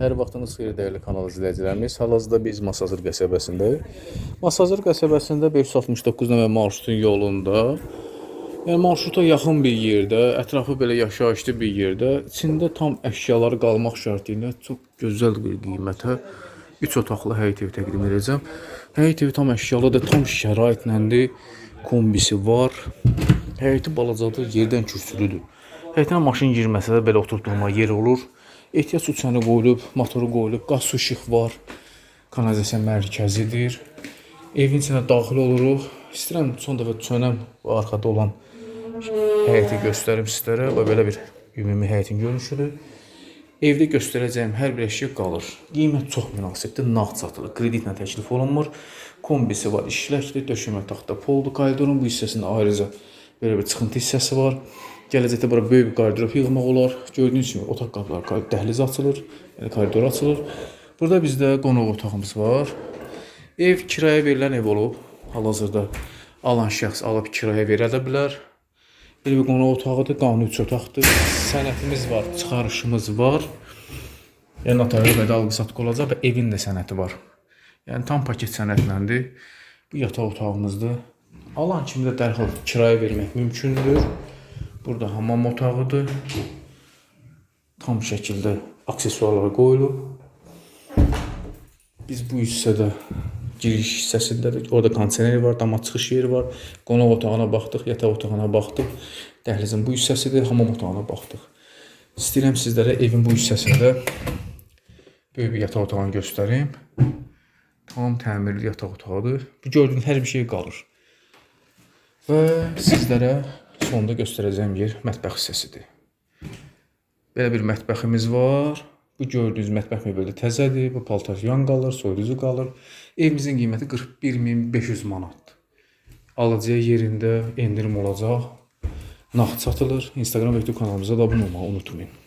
Hər vaxtınız xeyir dəyərli kanal izləyicilərimiz. Hal-hazırda biz Masazır qəsəbəsindəyik. Masazır qəsəbəsində 569 nömrə marşrutun yolunda, yəni marşruta yaxın bir yerdə, ətrafı belə yaşayışlı bir yerdə, içində tam əşyaları qalmaq şərti ilə çox gözəl bir qiymətə 3 otaqlı həyət evi təqdim edəcəm. Həyət evi tam əşyalıdır, tam şəraitləndi. Kombisi var. Həyəti balacadır, yerdən kürsülüdür. Həyətinə maşın girməsə də belə oturub durma yer olur. Ehtiyac uçanı qoyulub, motoru qoyulub, qaz su işıq var. Kanalizasiya mərkəzidir. Evin içinə daxil oluruq. İstəyirəm son dəfə çönəm arxada olan həyəti göstərim sizlərə. Və belə bir ümumi həyətin görünüşüdür. Evdə göstərəcəyim hər bir əşya qalır. Qiymət çox münasibdir, nağd satılır. Kreditlə təklif olunmur. Kombisi var, işləkli, döşəmə taxta poldur. Koridorun bu hissəsində ayrıca belə bir çıxıntı hissəsi var. Gələcəkdə bura böyük bir qardırop yığmaq olar. Gördüyünüz kimi otaq qapıları, dəhliz açılır, yəni koridor açılır. Burada bizdə qonaq otağımız var. Ev kirayə verilən ev olub. Hal-hazırda alan şəxs alıb kirayə verə də bilər. Belə bir qonaq otağıdır, qanun üç otaqdır. Sənədimiz var, çıxarışımız var. Yəni notarial qədər alqı-satqı olacaq və evin də sənədi var. Yəni tam paket sənədləndir. Bu yataq otağımızdır. Alan kimi də dərhal kirayə vermək mümkündür. Burada hamam otağıdır. Tam şəkildə aksesuarlar qoyulub. Biz bu hissədə giriş hissəsindədir. Orada kondisioner var, dama çıxış yeri var. Qonaq otağına baxdıq, yataq otağına baxdıq. Dəhlizin bu hissəsidir, hamam otağına baxdıq. İstəyirəm sizlərə evin bu hissəsində böyük bir yataq otağını göstərim. Tam təmirli yataq otağıdır. Bu gördüyünüz hər bir şey qalır. Və sizlərə sonda göstərəcəyim yer mətbəx hissəsidir. Belə bir mətbəximiz var. Bu gördüyünüz mətbəx mebeli təzədir. Bu paltar yan qalır, soyuducu qalır. Evimizin qiyməti 41500 manatdır. Alıcıya yerində endirim olacaq. Nağd satılır. Instagram və YouTube kanalımıza da abunə olmağı unutmayın.